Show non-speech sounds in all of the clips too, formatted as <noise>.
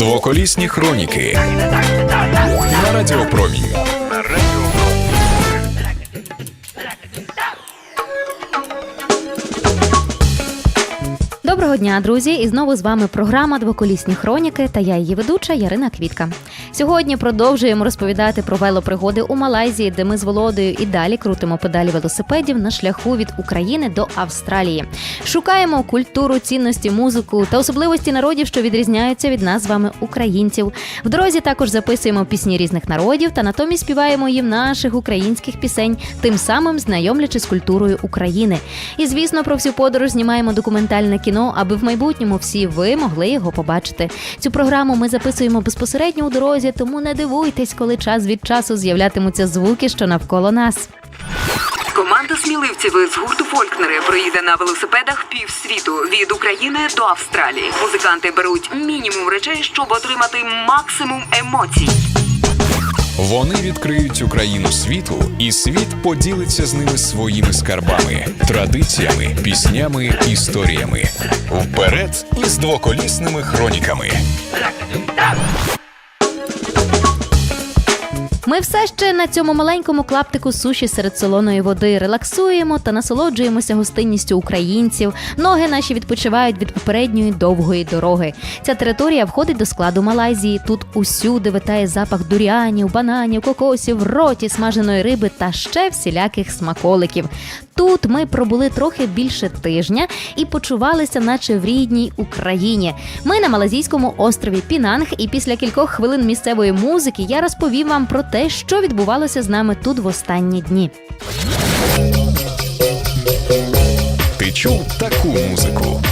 Двоколісні хроніки на Радіопромінь. Доброго дня, друзі! І знову з вами програма Двоколісні хроніки та я її ведуча Ярина Квітка. Сьогодні продовжуємо розповідати про велопригоди у Малайзії, де ми з Володою і далі крутимо педалі велосипедів на шляху від України до Австралії. Шукаємо культуру, цінності, музику та особливості народів, що відрізняються від нас з вами, українців. В дорозі також записуємо пісні різних народів та натомість співаємо їм наших українських пісень, тим самим знайомлячи з культурою України. І звісно, про всю подорож знімаємо документальне кіно, аби в майбутньому всі ви могли його побачити. Цю програму ми записуємо безпосередньо у дорозі, тому не дивуйтесь, коли час від часу з'являтимуться звуки, що навколо нас. Команда сміливців з гурту Фолькнери приїде на велосипедах півсвіту від України до Австралії. Музиканти беруть мінімум речей, щоб отримати максимум емоцій. Вони відкриють Україну світу, і світ поділиться з ними своїми скарбами, традиціями, піснями, історіями. Вперед із двоколісними хроніками. Ми все ще на цьому маленькому клаптику суші серед солоної води релаксуємо та насолоджуємося гостинністю українців. Ноги наші відпочивають від попередньої довгої дороги. Ця територія входить до складу Малайзії. Тут усюди витає запах дуріанів, бананів, кокосів, роті смаженої риби та ще всіляких смаколиків. Тут ми пробули трохи більше тижня і почувалися, наче в рідній Україні. Ми на малазійському острові Пінанг, і після кількох хвилин місцевої музики я розповім вам про те, що відбувалося з нами тут в останні дні. Ти чув таку музику?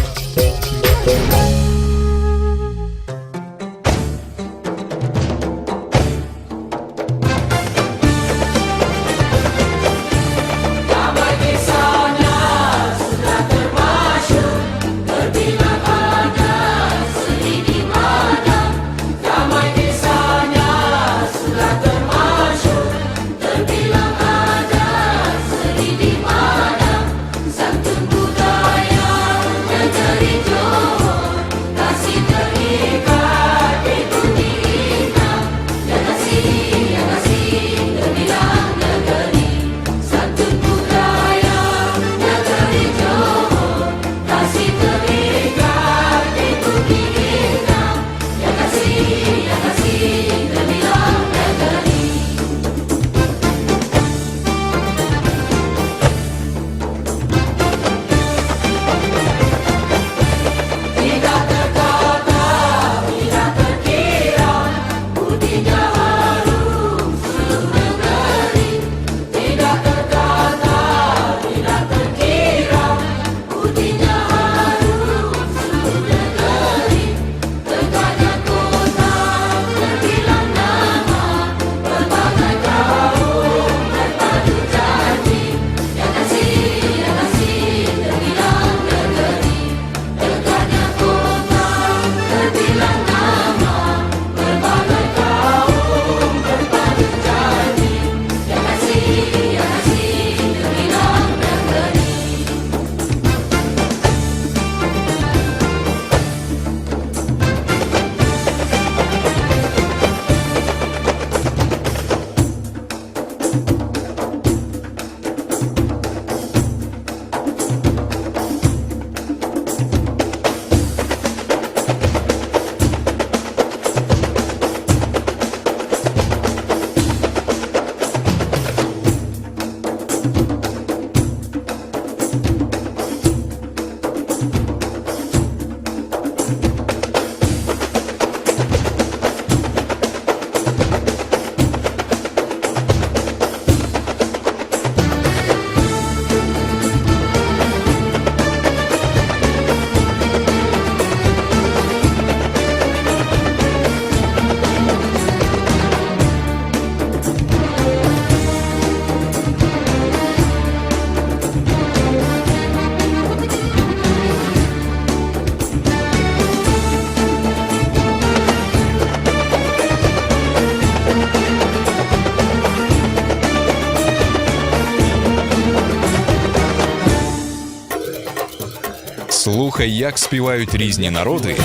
Слухай, як співають різні народи.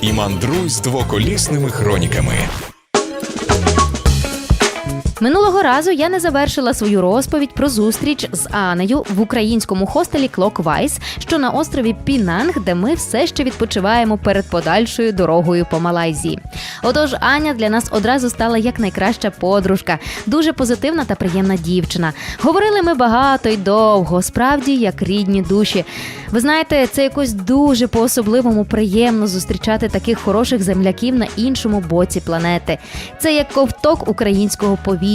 і Мандруй з двоколісними хроніками. Минулого разу я не завершила свою розповідь про зустріч з Анею в українському хостелі Clockwise, що на острові Пінанг, де ми все ще відпочиваємо перед подальшою дорогою по Малайзії. Отож, Аня для нас одразу стала як найкраща подружка, дуже позитивна та приємна дівчина. Говорили ми багато й довго, справді як рідні душі. Ви знаєте, це якось дуже по-особливому приємно зустрічати таких хороших земляків на іншому боці планети. Це як ковток українського повітря.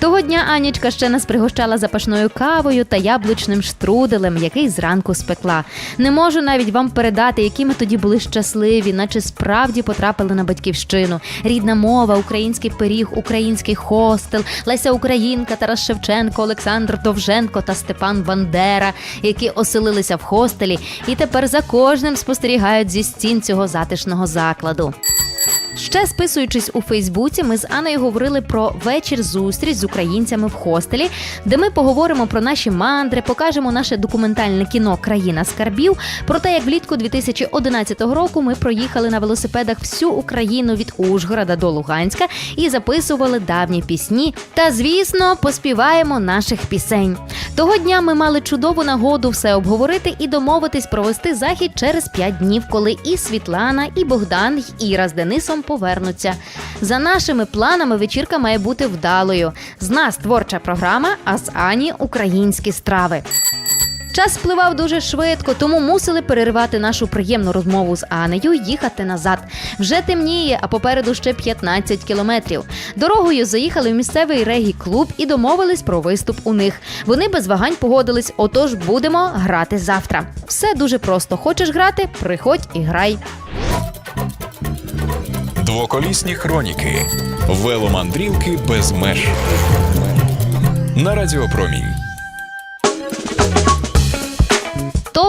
Того дня Анічка ще нас пригощала запашною кавою та яблучним штруделем, який зранку спекла. Не можу навіть вам передати, які ми тоді були щасливі, наче справді потрапили на батьківщину. Рідна мова, український пиріг, український хостел, Леся Українка, Тарас Шевченко, Олександр Довженко та Степан Бандера, які оселилися в хостелі і тепер за кожним спостерігають зі стін цього затишного закладу. Ще списуючись у Фейсбуці, ми з Анною говорили про вечір зустріч з українцями в хостелі, де ми поговоримо про наші мандри, покажемо наше документальне кіно Країна скарбів. Про те, як влітку 2011 року ми проїхали на велосипедах всю Україну від Ужгорода до Луганська і записували давні пісні. Та звісно, поспіваємо наших пісень. Того дня ми мали чудову нагоду все обговорити і домовитись провести захід через 5 днів, коли і Світлана, і Богдан, і Іра з Денисом повернуться. За нашими планами вечірка має бути вдалою. З нас творча програма, а з Ані українські страви. Час спливав дуже швидко, тому мусили переривати нашу приємну розмову з Анею їхати назад. Вже темніє, а попереду ще 15 кілометрів. Дорогою заїхали в місцевий регі-клуб і домовились про виступ у них. Вони без вагань погодились, отож будемо грати завтра. Все дуже просто. Хочеш грати? Приходь і грай. Двоколісні хроніки. Веломандрівки без меж. На Радіопромінь.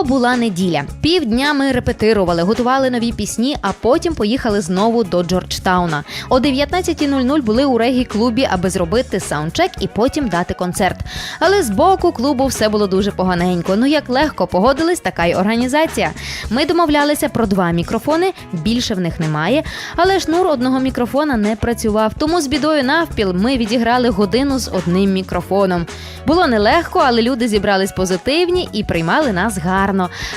Була неділя. Півдня ми репетирували, готували нові пісні, а потім поїхали знову до Джорджтауна. О 19.00 були у регі клубі, аби зробити саундчек і потім дати концерт. Але з боку клубу все було дуже поганенько. Ну як легко погодились, така й організація. Ми домовлялися про два мікрофони, більше в них немає. Але шнур одного мікрофона не працював. Тому з бідою навпіл ми відіграли годину з одним мікрофоном. Було нелегко, але люди зібрались позитивні і приймали нас гарно.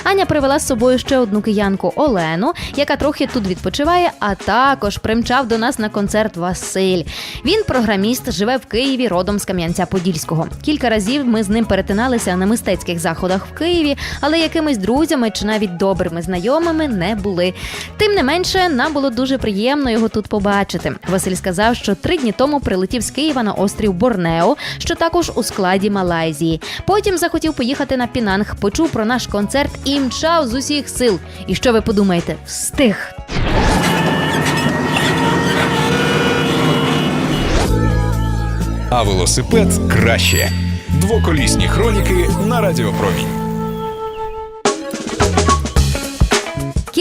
Аня привела з собою ще одну киянку Олену, яка трохи тут відпочиває, а також примчав до нас на концерт Василь. Він програміст, живе в Києві, родом з Кам'янця-Подільського. Кілька разів ми з ним перетиналися на мистецьких заходах в Києві, але якимись друзями чи навіть добрими знайомими не були. Тим не менше, нам було дуже приємно його тут побачити. Василь сказав, що три дні тому прилетів з Києва на острів Борнео, що також у складі Малайзії. Потім захотів поїхати на Пінанг, почув про наш концерт і мчав з усіх сил. І що ви подумаєте? Встиг. А велосипед краще. Двоколісні хроніки на Радіопромінь.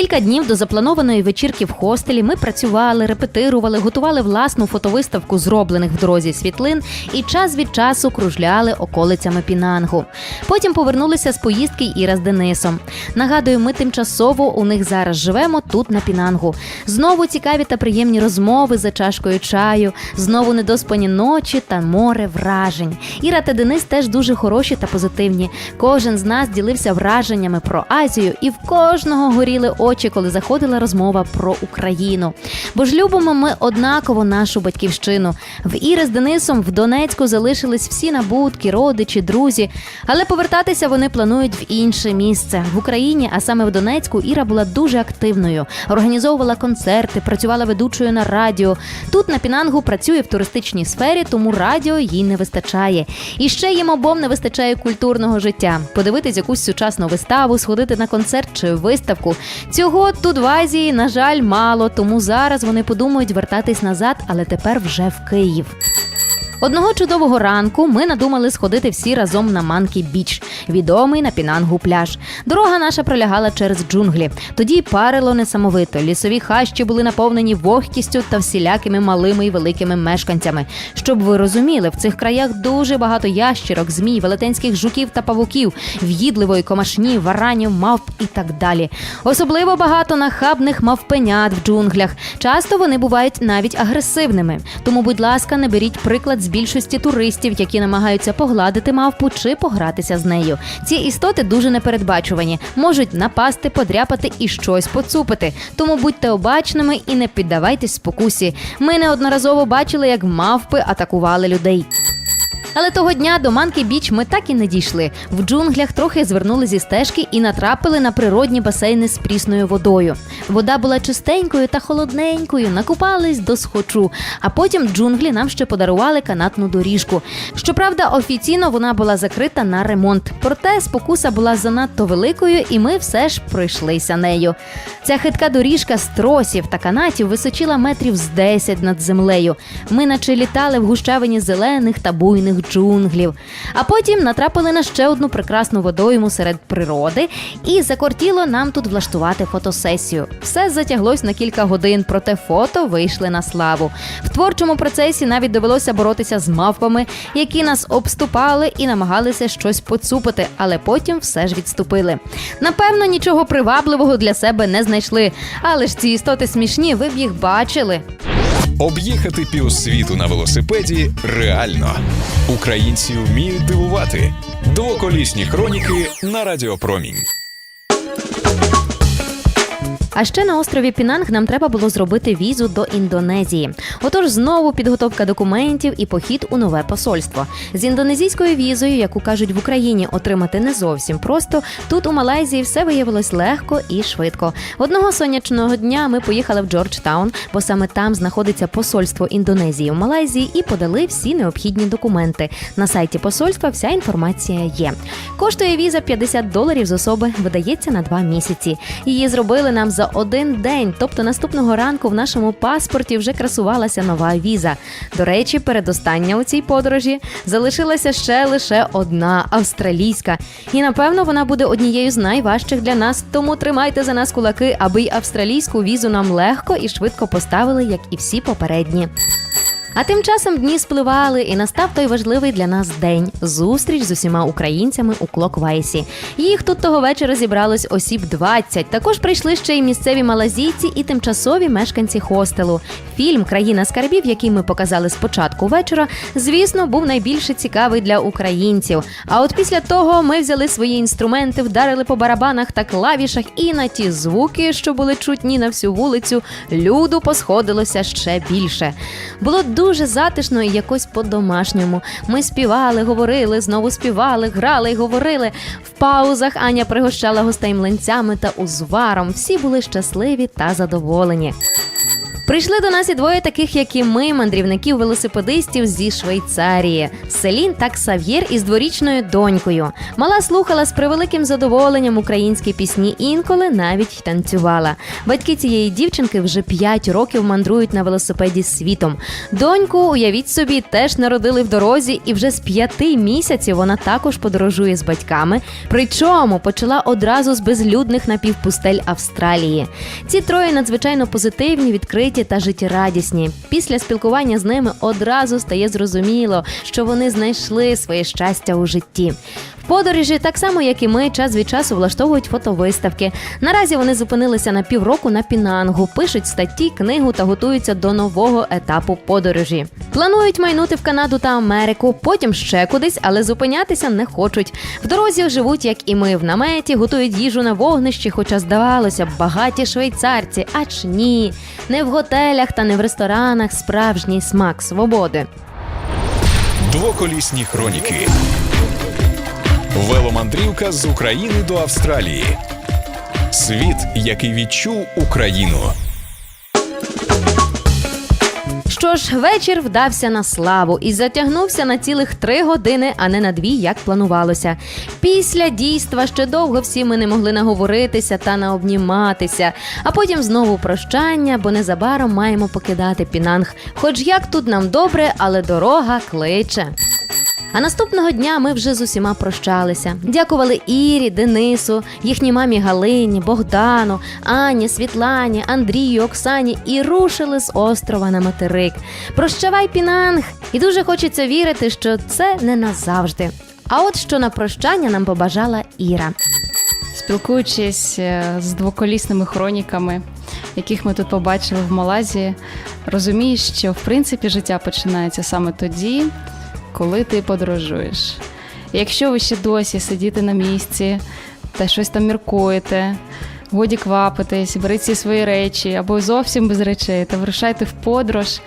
Кілька днів до запланованої вечірки в хостелі ми працювали, репетирували, готували власну фотовиставку зроблених в дорозі світлин і час від часу кружляли околицями Пінангу. Потім повернулися з поїздки Іра з Денисом. Нагадую, ми тимчасово у них зараз живемо тут на Пінангу. Знову цікаві та приємні розмови за чашкою чаю, знову недоспані ночі та море вражень. Іра та Денис теж дуже хороші та позитивні. Кожен з нас ділився враженнями про Азію, і в кожного горіли очі, коли заходила розмова про Україну. Бо ж любимо ми однаково нашу батьківщину. В Іри з Денисом в Донецьку залишились всі набутки, родичі, друзі. Але повертатися вони планують в інше місце в Україні, а саме в Донецьку. Іра була дуже активною, організовувала концерти, працювала ведучою на радіо. Тут на Пінангу працює в туристичній сфері, тому радіо їй не вистачає. І ще їм обом не вистачає культурного життя. Подивитись якусь сучасну виставу, сходити на концерт чи виставку. Цього тут в Азії, на жаль, мало, тому зараз вони подумають вертатись назад, але тепер вже в Київ. Одного чудового ранку ми надумали сходити всі разом на Манкі Біч, відомий на Пінангу пляж. Дорога наша пролягала через джунглі. Тоді парило несамовито. Лісові хащі були наповнені вогкістю та всілякими малими і великими мешканцями. Щоб ви розуміли, в цих краях дуже багато ящірок, змій, велетенських жуків та павуків, в'їдливої комашні, варанів, мавп і так далі. Особливо багато нахабних мавпенят в джунглях. Часто вони бувають навіть агресивними. Тому, будь ласка, не беріть приклад з більшості туристів, які намагаються погладити мавпу чи погратися з нею. Ці істоти дуже непередбачувані, можуть напасти, подряпати і щось поцупити. Тому будьте обачними і не піддавайтесь спокусі. Ми неодноразово бачили, як мавпи атакували людей. Але того дня до Манкі Біч ми так і не дійшли. В джунглях трохи звернули зі стежки і натрапили на природні басейни з прісною водою. Вода була чистенькою та холодненькою, накупались до схочу. А потім джунглі нам ще подарували канатну доріжку. Щоправда, офіційно вона була закрита на ремонт. Проте спокуса була занадто великою, і ми все ж пройшлися нею. Ця хитка доріжка з тросів та канатів височила метрів з 10 над землею. Ми наче літали в гущавині зелених та буйних джунглів. А потім натрапили на ще одну прекрасну водойму серед природи, і закортіло нам тут влаштувати фотосесію. Все затяглось на кілька годин, проте фото вийшли на славу. В творчому процесі навіть довелося боротися з мавпами, які нас обступали і намагалися щось поцупити, але потім все ж відступили. Напевно, нічого привабливого для себе не знайшли. Але ж ці істоти смішні, ви б їх бачили. Об'їхати півсвіту на велосипеді реально. Українці вміють дивувати. Двоколісні хроніки на Радіопромінь. А ще на острові Пінанг нам треба було зробити візу до Індонезії. Отож, знову підготовка документів і похід у нове посольство. З індонезійською візою, яку кажуть в Україні, отримати не зовсім просто. Тут у Малайзії все виявилось легко і швидко. Одного сонячного дня ми поїхали в Джорджтаун, бо саме там знаходиться посольство Індонезії в Малайзії, і подали всі необхідні документи. На сайті посольства вся інформація є. Коштує віза 50 доларів з особи, видається на два місяці. Її зробили нам за один день, тобто наступного ранку в нашому паспорті вже красувалася нова віза. До речі, передостання у цій подорожі залишилася ще лише одна австралійська. І напевно вона буде однією з найважчих для нас. Тому тримайте за нас кулаки, аби й австралійську візу нам легко і швидко поставили, як і всі попередні. А тим часом дні спливали, і настав той важливий для нас день зустріч з усіма українцями у Клоквайсі. Їх тут того вечора зібралось осіб 20. Також прийшли ще й місцеві малазійці і тимчасові мешканці хостелу. Фільм Країна скарбів, який ми показали спочатку вечора, звісно, був найбільше цікавий для українців. А от після того ми взяли свої інструменти, вдарили по барабанах та клавішах, і на ті звуки, що були чутні на всю вулицю, люду посходилося ще більше. Було дуже затишно і якось по-домашньому. Ми співали, говорили, знову співали, грали й говорили. В паузах Аня пригощала гостей млинцями та узваром. Всі були щасливі та задоволені. Прийшли до нас і двоє таких, як і ми, мандрівників-велосипедистів зі Швейцарії. Селін та Ксав'єр із дворічною донькою. Мала слухала з превеликим задоволенням українські пісні, інколи навіть танцювала. Батьки цієї дівчинки вже 5 років мандрують на велосипеді світом. Доньку, уявіть собі, теж народили в дорозі, і вже з п'яти місяців вона також подорожує з батьками. Причому почала одразу з безлюдних напівпустель Австралії. Ці троє надзвичайно позитивні, відкриті та життєрадісні. Після спілкування з ними одразу стає зрозуміло, що вони знайшли своє щастя у житті. Подорожі, так само як і ми, час від часу влаштовують фотовиставки. Наразі вони зупинилися на півроку на Пінангу, пишуть статті, книгу та готуються до нового етапу подорожі. Планують майнути в Канаду та Америку, потім ще кудись, але зупинятися не хочуть. В дорозі живуть, як і ми, в наметі, готують їжу на вогнищі, хоча здавалося б, багаті швейцарці, ач ні, не в готелях та не в ресторанах справжній смак свободи. Двоколісні хроніки. Веломандрівка з України до Австралії. Світ, який відчув Україну. Що ж, вечір вдався на славу і затягнувся на цілих три години, а не на дві, як планувалося. Після дійства ще довго всі ми не могли наговоритися та наобніматися, а потім знову прощання, бо незабаром маємо покидати Пінанг. Хоч як тут нам добре, але дорога кличе. А наступного дня ми вже з усіма прощалися. Дякували Ірі, Денису, їхній мамі Галині, Богдану, Ані, Світлані, Андрію, Оксані і рушили з острова на материк. Прощавай, Пінанг! І дуже хочеться вірити, що це не назавжди. А от що на прощання нам побажала Іра. Спілкуючись е, з двоколісними хроніками, яких ми тут побачили в Малайзії, розумієш, що в принципі життя починається саме тоді, коли ти подорожуєш. Якщо ви ще досі сидіте на місці та щось там міркуєте, годі квапитесь, беріть всі свої речі або зовсім без речей, та вирушайте в подорож,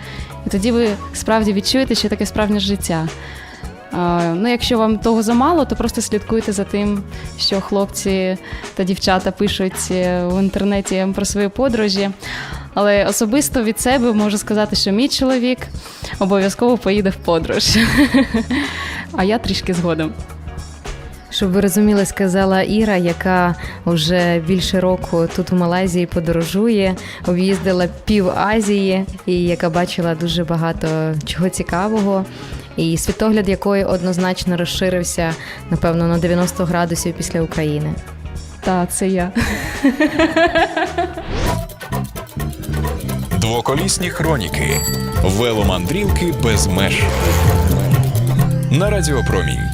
і тоді ви справді відчуєте, що таке справжнє життя. Ну, якщо вам того замало, то просто слідкуйте за тим, що хлопці та дівчата пишуть е, в інтернеті про свої подорожі. Але особисто від себе можу сказати, що мій чоловік обов'язково поїде в подорож. <laughs> А я трішки згодом. Щоб ви розуміли, сказала Іра, яка вже більше року тут у Малайзії подорожує, об'їздила пів Азії і яка бачила дуже багато чого цікавого. І світогляд якої однозначно розширився, напевно, на 90 градусів після України. Та це я. <laughs> Двоколісні хроніки. Веломандрівки без меж. На Радіопромінь.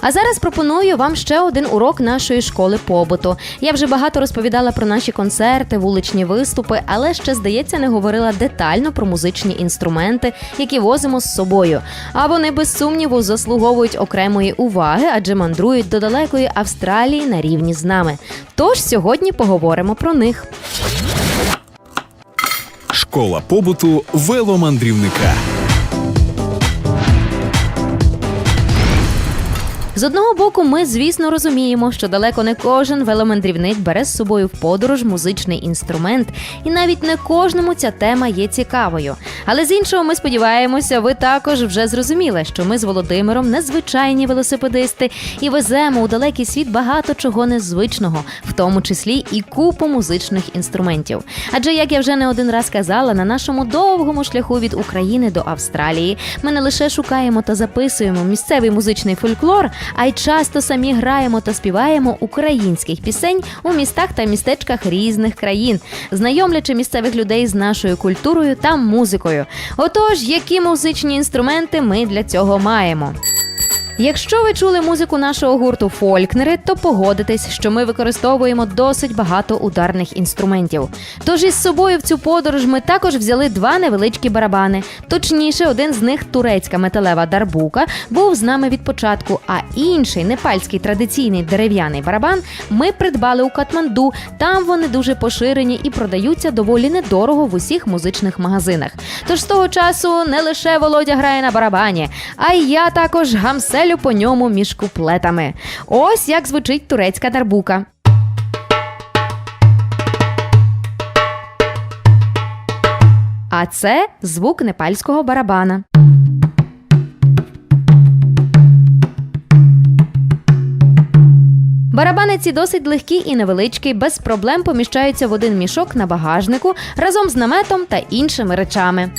А зараз пропоную вам ще один урок нашої школи побуту. Я вже багато розповідала про наші концерти, вуличні виступи, але ще здається, не говорила детально про музичні інструменти, які возимо з собою. А вони без сумніву заслуговують окремої уваги, адже мандрують до далекої Австралії на рівні з нами. Тож сьогодні поговоримо про них. Школа побуту веломандрівника. З одного боку, ми, звісно, розуміємо, що далеко не кожен веломандрівник бере з собою в подорож музичний інструмент, і навіть не кожному ця тема є цікавою. Але з іншого, ми сподіваємося, ви також вже зрозуміли, що ми з Володимиром незвичайні велосипедисти і веземо у далекий світ багато чого незвичного, в тому числі і купу музичних інструментів. Адже, як я вже не один раз казала, на нашому довгому шляху від України до Австралії ми не лише шукаємо та записуємо місцевий музичний фольклор, а й часто самі граємо та співаємо українських пісень у містах та містечках різних країн, знайомлячи місцевих людей з нашою культурою та музикою. Отож, які музичні інструменти ми для цього маємо? Якщо ви чули музику нашого гурту Фолькнери, то погодитесь, що ми використовуємо досить багато ударних інструментів. Тож із собою в цю подорож ми також взяли два невеличкі барабани. Точніше, один з них турецька металева дарбука був з нами від початку, а інший непальський традиційний дерев'яний барабан ми придбали у Катманду. Там вони дуже поширені і продаються доволі недорого в усіх музичних магазинах. Тож з того часу не лише Володя грає на барабані, а й я також гамселю по ньому між куплетами. Ось як звучить турецька дарбука. А це звук непальського барабана. Барабани ці досить легкі і невеличкі, без проблем поміщаються в один мішок на багажнику разом з наметом та іншими речами.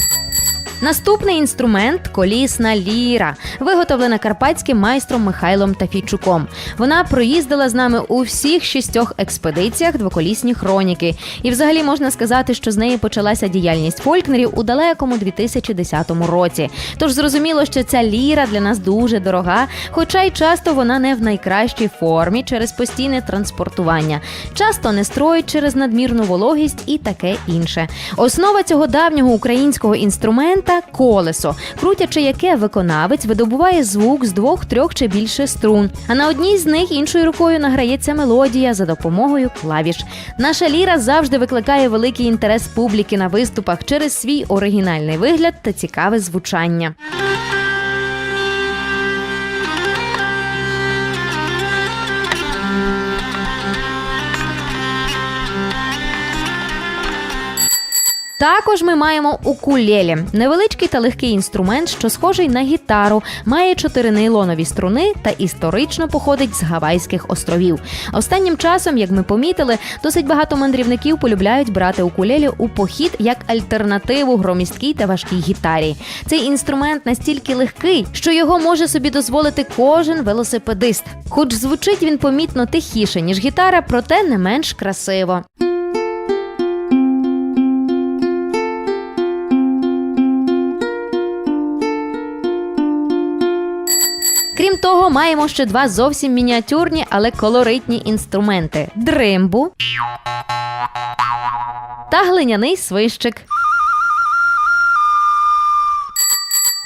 Наступний інструмент колісна ліра, виготовлена карпатським майстром Михайлом Тафійчуком. Вона проїздила з нами у всіх шістьох експедиціях двоколісні хроніки. І взагалі можна сказати, що з неї почалася діяльність фолькнерів у далекому 2010 році. Тож зрозуміло, що ця ліра для нас дуже дорога, хоча й часто вона не в найкращій формі через постійне транспортування. Часто не строють через надмірну вологість і таке інше. Основа цього давнього українського інструмента колесо, крутячи яке виконавець видобуває звук з двох, трьох чи більше струн. А на одній з них іншою рукою награється мелодія за допомогою клавіш. Наша ліра завжди викликає великий інтерес публіки на виступах через свій оригінальний вигляд та цікаве звучання. Також ми маємо укулелі – невеличкий та легкий інструмент, що схожий на гітару, має чотири нейлонові струни та історично походить з Гавайських островів. Останнім часом, як ми помітили, досить багато мандрівників полюбляють брати укулелі у похід як альтернативу громісткій та важкій гітарі. Цей інструмент настільки легкий, що його може собі дозволити кожен велосипедист. Хоч звучить він помітно тихіше, ніж гітара, проте не менш красиво. Того, маємо ще два зовсім мініатюрні, але колоритні інструменти: дримбу та глиняний свищик.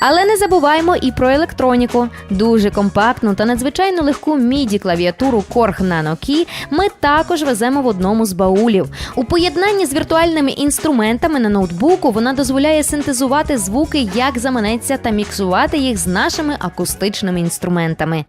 Але не забуваємо і про електроніку. Дуже компактну та надзвичайно легку міді клавіатуру Korg Nano Key ми також веземо в одному з баулів. У поєднанні з віртуальними інструментами на ноутбуку вона дозволяє синтезувати звуки, як заманеться, та міксувати їх з нашими акустичними інструментами.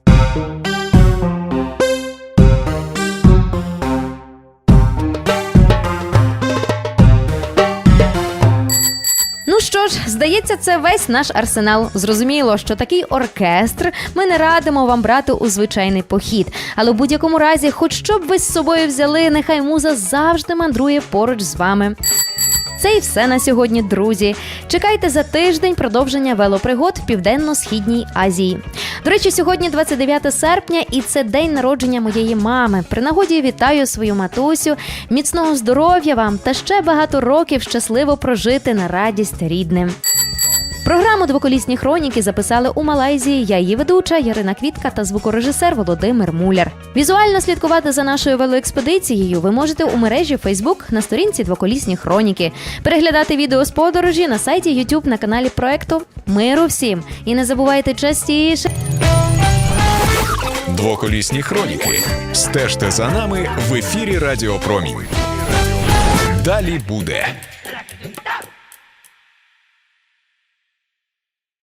Здається, це весь наш арсенал. Зрозуміло, що такий оркестр ми не радимо вам брати у звичайний похід. Але в будь-якому разі, хоч що б ви з собою взяли, нехай муза завжди мандрує поруч з вами. Це і все на сьогодні, друзі. Чекайте за тиждень продовження велопригод в південно-східній Азії. До речі, сьогодні 29 серпня, і це день народження моєї мами. При нагоді вітаю свою матусю, міцного здоров'я вам та ще багато років щасливо прожити на радість рідним. Програму Двоколісні хроніки записали у Малайзії. Я її ведуча Ярина Квітка та звукорежисер Володимир Муляр. Візуально слідкувати за нашою велоекспедицією ви можете у мережі Facebook на сторінці Двоколісні хроніки, переглядати відео з подорожі на сайті YouTube на каналі проекту Миру всім. І не забувайте частіше. Двоколісні хроніки. Стежте за нами в ефірі Радіо Промінь. Далі буде.